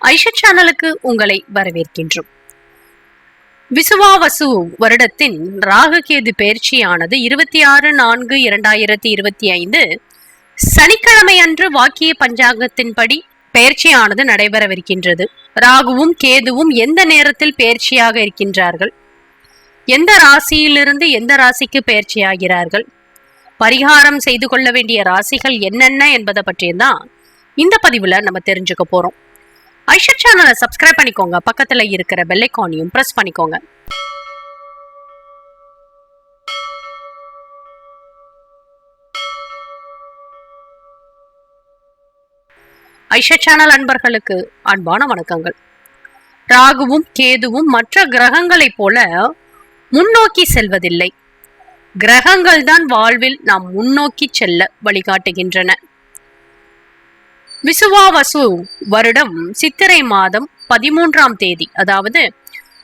ஐஷா சேனலுக்கு உங்களை வரவேற்கின்றோம். விசுவாவசு வருடத்தின் ராககேது பயிற்சியானது இருபத்தி ஆறு நான்கு இரண்டாயிரத்தி இருபத்தி ஐந்து சனிக்கிழமை அன்று வாக்கிய பஞ்சாங்கத்தின்படி பயிற்சியானது நடைபெறவிருக்கின்றது. ராகுவும் கேதுவும் எந்த நேரத்தில் பயிற்சியாக இருக்கின்றார்கள்? எந்த ராசியிலிருந்து எந்த ராசிக்கு பயிற்சியாகிறார்கள்? பரிகாரம் செய்து கொள்ள வேண்டிய ராசிகள் என்னென்ன என்பதை பற்றியும் தான் இந்த பதிவுல நம்ம தெரிஞ்சுக்க போறோம். ஐஷர் சேனலை சப்ஸ்கிரைப் பண்ணிக்கோங்க. பக்கத்துல இருக்கிற பெல்லைக்கானையும் ப்ரெஸ் பண்ணிக்கோங்க. ஐஷா சேனல் அன்பர்களுக்கு அன்பான வணக்கங்கள். ராகுவும் கேதுவும் மற்ற கிரகங்களைப் போல முன்னோக்கி செல்வதில்லை. கிரகங்கள் தான் வாழ்வில் நாம் முன்னோக்கி செல்ல வழிகாட்டுகின்றன. விசுவாவசு வருடம் சித்திரை மாதம் பதிமூன்றாம் தேதி அதாவது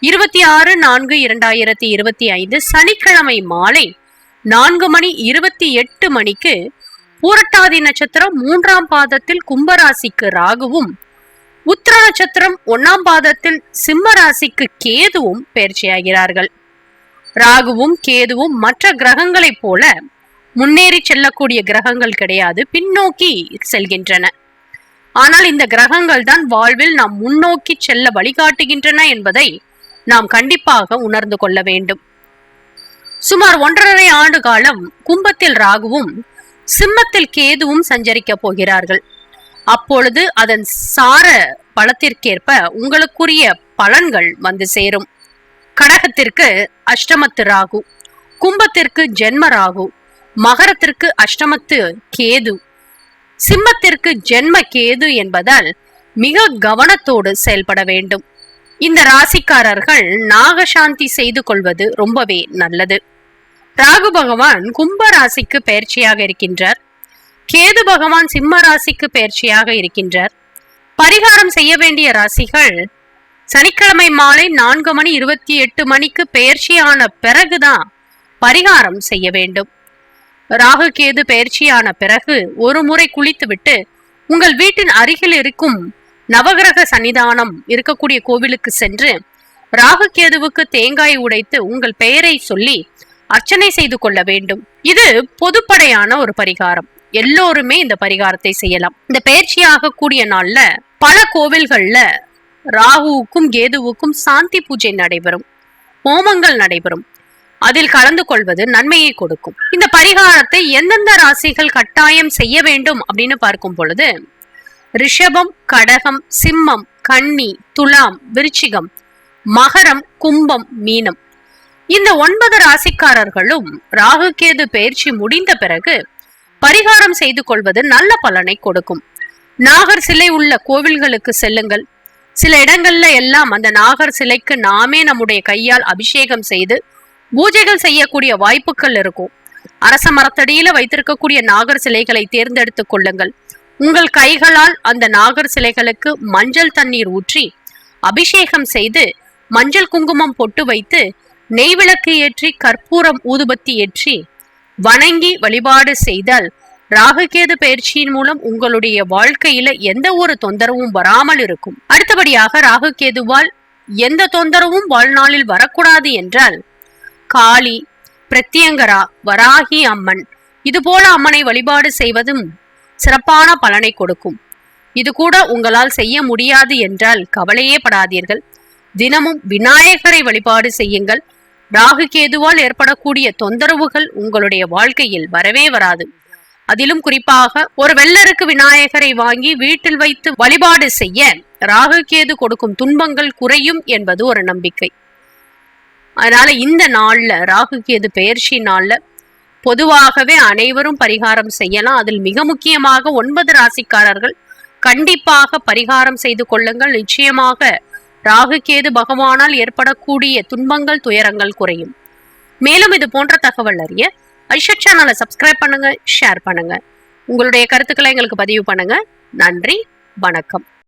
இருபத்தி ஆறு நான்கு இரண்டாயிரத்தி இருபத்தி ஐந்து சனிக்கிழமை மாலை நான்கு மணி இருபத்தி எட்டு மணிக்கு பூரட்டாதி நட்சத்திரம் மூன்றாம் பாதத்தில் கும்பராசிக்கு ராகுவும் உத்திர நட்சத்திரம் ஒன்னாம் பாதத்தில் சிம்ம ராசிக்கு கேதுவும் பயிற்சியாகிறார்கள். ராகுவும் கேதுவும் மற்ற கிரகங்களைப் போல முன்னேறி செல்லக்கூடிய கிரகங்கள் கிடையாது பின்னோக்கி செல்கின்றன. ஆனால் இந்த கிரகங்கள் தான் வாழ்வில் நாம் முன்னோக்கி செல்ல வழிகாட்டுகின்றன என்பதை நாம் கண்டிப்பாக உணர்ந்து கொள்ள வேண்டும். சுமார் ஒன்றரை ஆண்டு காலம் கும்பத்தில் ராகுவும் சிம்மத்தில் கேதுவும் சஞ்சரிக்க போகிறார்கள். அப்பொழுது அதன் சார பலத்திற்கேற்ப உங்களுக்குரிய பலன்கள் வந்து சேரும். கடகத்திற்கு அஷ்டமத்து ராகு கும்பத்திற்கு ஜென்ம ராகு மகரத்திற்கு அஷ்டமத்து கேது சிம்மத்திற்கு ஜென்ம கேது என்பதால் மிக கவனத்தோடு செயல்பட வேண்டும். இந்த ராசிக்காரர்கள் நாகசாந்தி செய்து கொள்வது ரொம்பவே நல்லது. ராகு பகவான் கும்ப ராசிக்கு பயிற்சியாக இருக்கின்றார். கேது பகவான் சிம்ம ராசிக்கு பயிற்சியாக இருக்கின்றார். பரிகாரம் செய்ய வேண்டிய ராசிகள் சனிக்கிழமை மாலை நான்கு மணி இருபத்தி எட்டு மணிக்கு பயிற்சியான பிறகுதான் பரிகாரம் செய்ய வேண்டும். ராகு கேது பயிற்சியான பிறகு ஒரு முறை குளித்துவிட்டு உங்கள் வீட்டின் அருகில் இருக்கும் நவகிரக சன்னிதானம் இருக்கக்கூடிய கோவிலுக்கு சென்று ராகு கேதுவுக்கு தேங்காய் உடைத்து உங்கள் பெயரை சொல்லி அர்ச்சனை செய்து கொள்ள வேண்டும். இது பொதுப்படையான ஒரு பரிகாரம். எல்லோருமே இந்த பரிகாரத்தை செய்யலாம். இந்த பயிற்சியாக கூடிய நாள்ல பல கோவில்கள்ல ராகுவுக்கும் கேதுவுக்கும் சாந்தி பூஜை நடைபெறும். ஹோமங்கள் நடைபெறும். அதில் கலந்து கொள்வது நன்மையை கொடுக்கும். இந்த பரிகாரத்தை எந்தெந்த ராசிகள் கட்டாயம் செய்ய வேண்டும் அப்படின்னு பார்க்கும் பொழுது ரிஷபம் கடகம் சிம்மம் கன்னி துலாம் விருச்சிகம் மகரம் கும்பம் மீனம். இந்த ஒன்பது ராசிக்காரர்களும் ராகுகேது பயிற்சி முடிந்த பிறகு பரிகாரம் செய்து கொள்வது நல்ல பலனை கொடுக்கும். நாகர் சிலை உள்ள கோவில்களுக்கு செல்லுங்கள். சில இடங்கள்ல எல்லாம் அந்த நாகர் சிலைக்கு நாமே நம்முடைய கையால் அபிஷேகம் செய்து பூஜைகள் செய்யக்கூடிய வாய்ப்புகள் இருக்கும். அரச மரத்தடியில வைத்திருக்கக்கூடிய நாகர் சிலைகளை தேர்ந்தெடுத்துக் கொள்ளுங்கள். உங்கள் கைகளால் அந்த நாகர் சிலைகளுக்கு மஞ்சள் தண்ணீர் ஊற்றி அபிஷேகம் செய்து மஞ்சள் குங்குமம் பொட்டு வைத்து நெய்விளக்கு ஏற்றி கற்பூரம் ஊதுபத்தி ஏற்றி வணங்கி வழிபாடு செய்தால் ராகுகேது பயிற்சியின் மூலம் உங்களுடைய வாழ்க்கையில எந்த ஒரு தொந்தரவும் வராமல் இருக்கும். அடுத்தபடியாக ராகுகேதுவால் எந்த தொந்தரவும் வாழ்நாளில் வரக்கூடாது என்றால் காளி பிரத்யங்கரா வராகி அம்மன். இது போல அம்மனை வழிபாடு செய்வதும் சிறப்பான பலனை கொடுக்கும். இது கூட உங்களால் செய்ய முடியாது என்றால் கவலையே படாதீர்கள். தினமும் விநாயகரை வழிபாடு செய்யுங்கள். ராகு கேதுவால் ஏற்படக்கூடிய தொந்தரவுகள் உங்களுடைய வாழ்க்கையில் வரவே வராது. அதிலும் குறிப்பாக ஒரு வெள்ளருக்கு விநாயகரை வாங்கி வீட்டில் வைத்து வழிபாடு செய்ய ராகு கேது கொடுக்கும் துன்பங்கள் குறையும் என்பது ஒரு நம்பிக்கை. அதனால இந்த நாள்ல ராகு கேது பெயர்ச்சி நாள்ல பொதுவாகவே அனைவரும் பரிகாரம் செய்யலாம். அதில் மிக முக்கியமாக ஒன்பது ராசிக்காரர்கள் கண்டிப்பாக பரிகாரம் செய்து கொள்ளுங்கள். நிச்சயமாக ராகு கேது பகவானால் ஏற்படக்கூடிய துன்பங்கள் துயரங்கள் குறையும். மேலும் இது போன்ற தகவல் அறிய ஐஷா சேனலை சப்ஸ்கிரைப் பண்ணுங்க ஷேர் பண்ணுங்க. உங்களுடைய கருத்துக்களை எங்களுக்கு பதிவு பண்ணுங்க. நன்றி வணக்கம்.